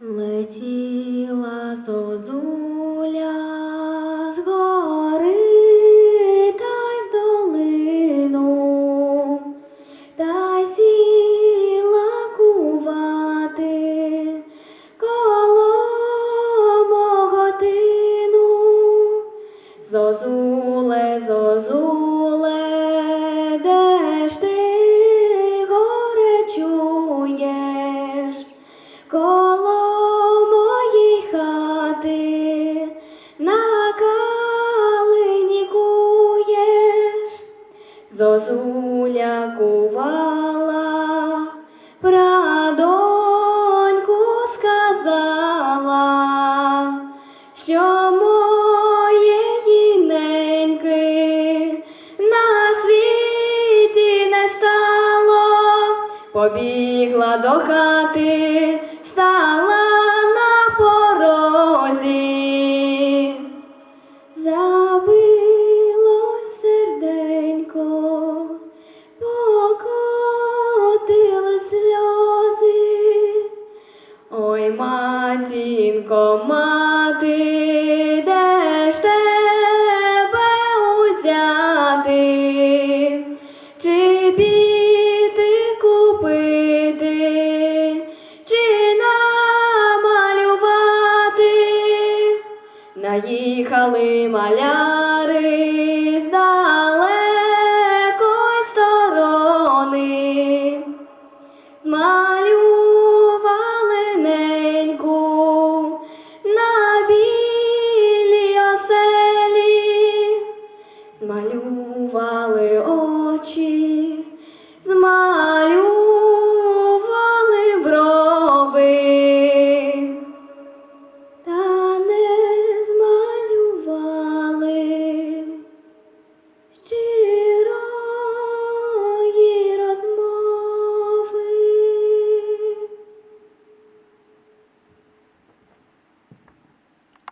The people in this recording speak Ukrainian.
Летіла зозуля з гори та й в долину, та сіла кувати коло мого тину. Зозуля кувала, прадоньку сказала, що моєї неньки на світі не стало, побігла до хати, матінко, мати, де ж тебе узяти? Чи піти купити, чи намалювати? Наїхали маля сумували очі. З